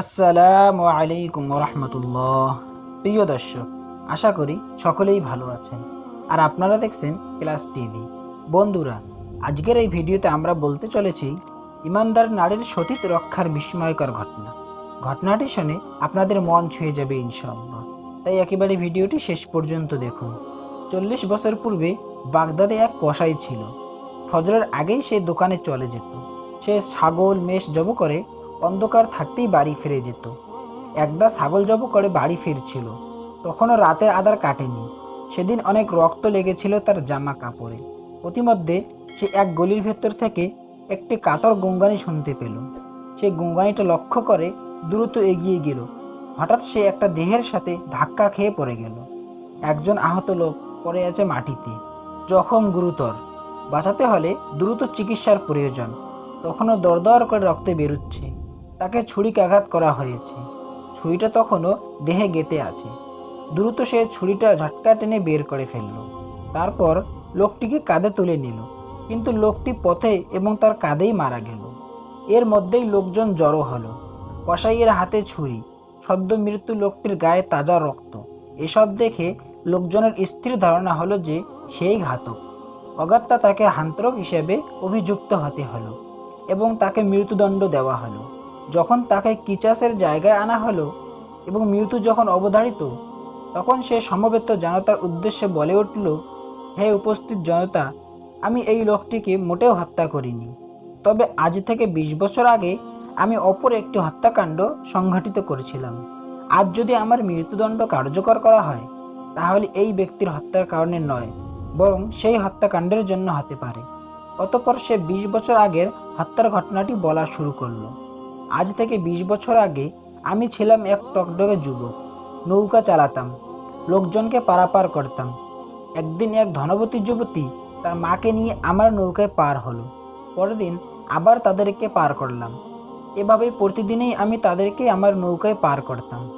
আসসালামু আলাইকুম রহমতুল্লাহ প্রিয় দর্শক, আশা করি সকলেই ভালো আছেন। আর আপনারা দেখছেন ক্লাস টিভি। বন্ধুরা, আজকের এই ভিডিওতে আমরা বলতে চলেছি ইমানদার নারীর সতীত রক্ষার বিস্ময়কর ঘটনা। ঘটনাটি শুনে আপনাদের মন ছুঁয়ে যাবে ইনশাআল্লাহ। তাই একেবারে ভিডিওটি শেষ পর্যন্ত দেখুন। চল্লিশ বছর পূর্বে বাগদাদে এক কসাই ছিল। ফজরের আগেই সে দোকানে চলে যেত। সে ছাগল, মেষ জব করে অন্ধকার থাকতেই বাড়ি ফিরে যেত। একদা ছাগল জব করে বাড়ি ফিরছিল। তখনও রাতের আধার কাটেনি। সেদিন অনেক রক্ত লেগেছিল তার জামা কাপড়ে। প্রতিমধ্যে সে এক গলির ভেতর থেকে একটি কাতর গুঙ্গানি শুনতে পেল। সে গুঙ্গানিটা লক্ষ্য করে দ্রুত এগিয়ে গেল। হঠাৎ সে একটা দেহের সাথে ধাক্কা খেয়ে পড়ে গেল। একজন আহত লোক পড়ে আছে মাটিতে। জখম গুরুতর। বাঁচাতে হলে দ্রুত চিকিৎসার প্রয়োজন। তখনও দরদর করে রক্তে বেরুচ্ছে। তাকে ছুরিকাঘাত করা হয়েছে। ছুরিটা তখনও দেহে গেতে আছে। দ্রুত সে ছুরিটা ঝটকা টেনে বের করে ফেলল। তারপর লোকটিকে কাঁধে তুলে নিল। কিন্তু লোকটি পথে এবং তার কাঁধেই মারা গেল। এর মধ্যেই লোকজন জড়ো হলো। কসাইয়ের হাতে ছুরি, সদ্য মৃত্যু লোকটির গায়ে তাজা রক্ত। এসব দেখে লোকজনের স্থির ধারণা হলো যে সেই ঘাতক। অগত্যা তাকে হান্তরক হিসেবে অভিযুক্ত হতে হলো এবং তাকে মৃত্যুদণ্ড দেওয়া হলো। যখন তাকে কিচাসের জায়গায় আনা হলো এবং মৃত্যু যখন অবধারিত, তখন সে সমবেত জনতার উদ্দেশ্যে বলে উঠল, হে উপস্থিত জনতা, আমি এই লোকটিকে মোটেও হত্যা করিনি। তবে আজ থেকে ২০ বছর আগে আমি অপর একটি হত্যাকাণ্ড সংঘটিত করেছিলাম। আজ যদি আমার মৃত্যুদণ্ড কার্যকর করা হয়, তাহলে এই ব্যক্তির হত্যার কারণে নয়, বরং সেই হত্যাকাণ্ডের জন্য হতে পারে। অতপর সে ২০ বছর আগের হত্যার ঘটনাটি বলা শুরু করল। আজ থেকে ২০ বছর আগে আমি ছিলাম এক টকডকে যুবক। নৌকা চালাতাম, লোকজনকে পারাপার করতাম। একদিন এক ধনবতী যুবতী তার মাকে নিয়ে আমার নৌকায় পার হলো। পরের দিন আবার তাদেরকে পার করলাম। এভাবে প্রতিদিনই আমি তাদেরকে আমার নৌকায় পার করতাম।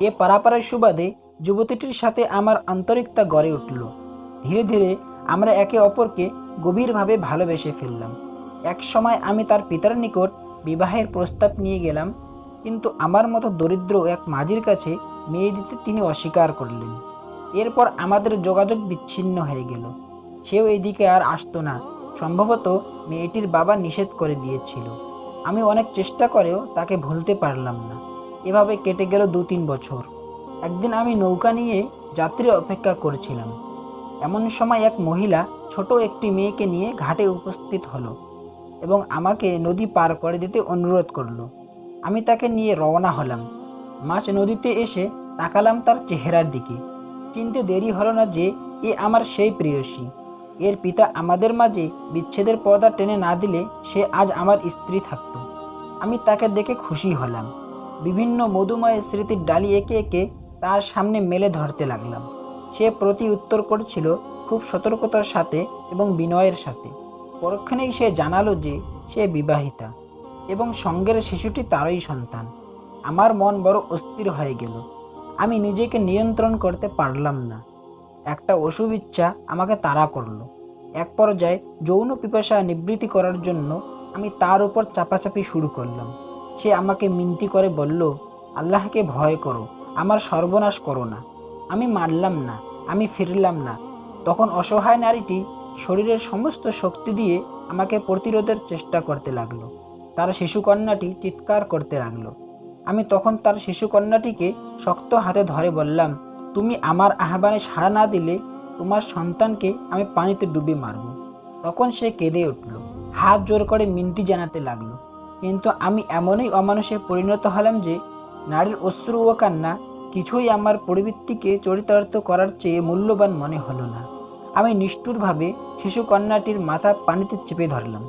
এ পারাপারের সুবাদে যুবতীটির সাথে আমার আন্তরিকতা গড়ে উঠল। ধীরে ধীরে আমরা একে অপরকে গভীরভাবে ভালোবেসে ফেললাম। এক সময় আমি তার পিতার নিকট বিবাহের প্রস্তাব নিয়ে গেলাম, কিন্তু আমার মতো দরিদ্র এক মাঝির কাছে মেয়ে দিতে তিনি অস্বীকার করলেন। এরপর আমাদের যোগাযোগ বিচ্ছিন্ন হয়ে গেল। সেও এদিকে আর আসতো না। সম্ভবত মেয়েটির বাবা নিষেধ করে দিয়েছিল। আমি অনেক চেষ্টা করেও তাকে ভুলতে পারলাম না। এভাবে কেটে গেল দু তিন বছর। একদিন আমি নৌকা নিয়ে যাত্রী অপেক্ষা করেছিলাম। এমন সময় এক মহিলা ছোট একটি মেয়েকে নিয়ে ঘাটে উপস্থিত হলো। এবং আমাকে নদী পার করে দিতে অনুরোধ করল। আমি তাকে নিয়ে রওনা হলাম। মাছ নদীতে এসে তাকালাম তার চেহারার দিকে। চিনতে দেরি হলো না যে এ আমার সেই প্রেয়সী। এর পিতা আমাদের মাঝে বিচ্ছেদের পর্দা টেনে না দিলে সে আজ আমার স্ত্রী থাকতো। আমি তাকে দেখে খুশি হলাম। বিভিন্ন মধুময় স্মৃতির ডালি একে একে তার সামনে মেলে ধরতে লাগলাম। সে প্রতি উত্তর করছিল খুব সতর্কতার সাথে এবং বিনয়ের সাথে। পরক্ষণেই সে জানালো যে সে বিবাহিতা এবং সঙ্গের শিশুটি তারই সন্তান। আমার মন বড় অস্থির হয়ে গেল। আমি নিজেকে নিয়ন্ত্রণ করতে পারলাম না। একটা অশুভ ইচ্ছা আমাকে তাড়া করল। এক পর্যায়ে যৌন পিপাসা নিবৃত্তি করার জন্য আমি তার উপর চাপাচাপি শুরু করলাম। সে আমাকে মিনতি করে বলল, আল্লাহকে ভয় করো, আমার সর্বনাশ করো না। আমি মানলাম না, আমি ফিরলাম না। তখন অসহায় নারীটি শরীরের সমস্ত শক্তি দিয়ে আমাকে প্রতিরোধের চেষ্টা করতে লাগল। তার শিশুকন্যাটি চিৎকার করতে লাগল। আমি তখন তার শিশুকন্যাটিকে শক্ত হাতে ধরে বললাম, তুমি আমার আহ্বানে সাড়া না দিলে তোমার সন্তানকে আমি পানিতে ডুবে মারব। তখন সে কেঁদে উঠল, হাত জোর করে মিনতি জানাতে লাগল। কিন্তু আমি এমনই অমানুষে পরিণত হলাম যে নারীর অশ্রু ও কান্না কিছুই আমার পরিবৃত্তিকে চরিতার্থ করার চেয়ে মূল্যবান মনে হলো না। আমি নিষ্ঠুরভাবে শিশুকন্যাটির মাথা পানিতে চেপে ধরলাম।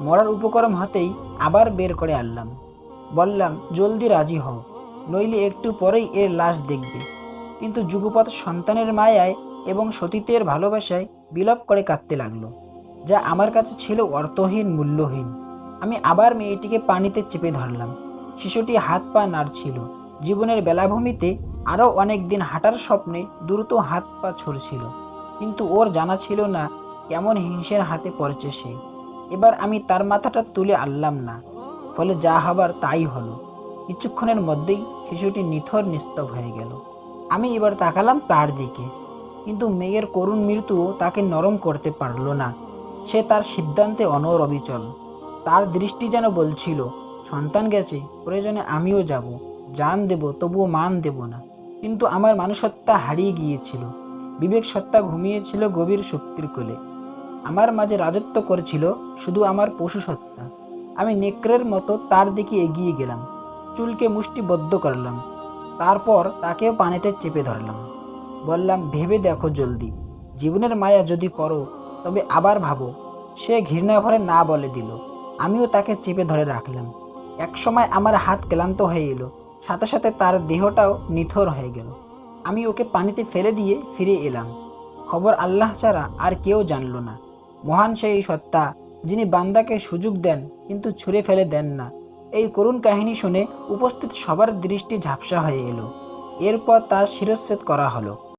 মরার উপক্রম হতেই আবার বের করে আনলাম। বললাম, জলদি রাজি হও, নইলে একটু পরেই এর লাশ দেখবে। কিন্তু যুগপৎ সন্তানের মায়ায় এবং সতীতের ভালোবাসায় বিলাপ করে কাঁদতে লাগল, যা আমার কাছে ছিল অর্থহীন, মূল্যহীন। আমি আবার মেয়েটিকে পানিতে চেপে ধরলাম। শিশুটি হাত পা নাড়ছিল। জীবনের বেলাভূমিতে আরও অনেক দিন হাঁটার স্বপ্নে দ্রুত হাত পা ছড়ছিল। কিন্তু ওর জানা ছিল না কেমন হিংসের হাতে পড়েছে সে। এবার আমি তার মাথাটা তুলে আনলাম না। ফলে যা হবার তাই হলো। কিছুক্ষণের মধ্যেই শিশুটি নিথর নিস্তব হয়ে গেল। আমি এবার তাকালাম তার দিকে। কিন্তু মেয়ের করুণ মৃত্যুও তাকে নরম করতে পারল না। সে তার সিদ্ধান্তে অনর অবিচল। তার দৃষ্টি যেন বলছিল, সন্তান গেছে, প্রয়োজনে আমিও যাব। জান দেব, তবুও মান দেব না। কিন্তু আমার মানুষত্বা হারিয়ে গিয়েছিল। বিবেক সত্তা ঘুমিয়েছিল গভীর শক্তির কোলে। আমার মাঝে রাজত্ব করেছিল শুধু আমার পশু সত্তা। আমি নেকড়ের মতো তার দিকে এগিয়ে গেলাম, চুলকে মুষ্টিবদ্ধ করলাম, তারপর তাকেও পানিতে চেপে ধরলাম। বললাম, ভেবে দেখো জলদি, জীবনের মায়া যদি করো তবে আবার ভাবো। সে ঘৃণা ভরে না বলে দিল। আমিও তাকে চেপে ধরে রাখলাম। একসময় আমার হাত ক্লান্ত হয়ে এলো, সাথে সাথে তার দেহটাও নিথর হয়ে গেল। আমি ওকে পানিতে ফেলে দিয়ে ফিরে এলাম। খবর আল্লাহ ছাড়া আর কেউ জানল না। মহান সেই সত্তা, যিনি বান্দাকে সুযোগ দেন কিন্তু ছুঁড়ে ফেলে দেন না। এই করুণ কাহিনী শুনে উপস্থিত সবার দৃষ্টি ঝাপসা হয়ে এলো। এরপর তার শিরচ্ছেদ করা হলো।